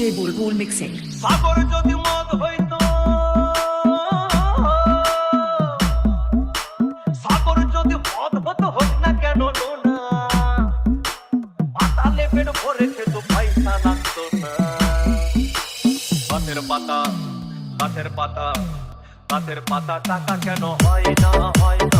বুলবুল ভরে খেত, পয়সা না। পাতা গাছের পাতা গাছের পাতা টাকা কেন হয় না হয় না।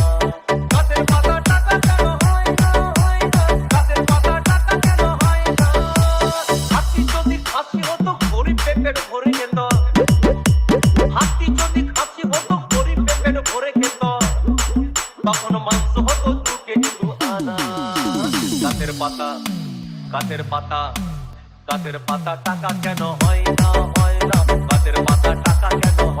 পাতা গাছের পাতা কাতের পাতা টাকা কেন হয় না হয় না? গাছের পাতা টাকা কেন হয়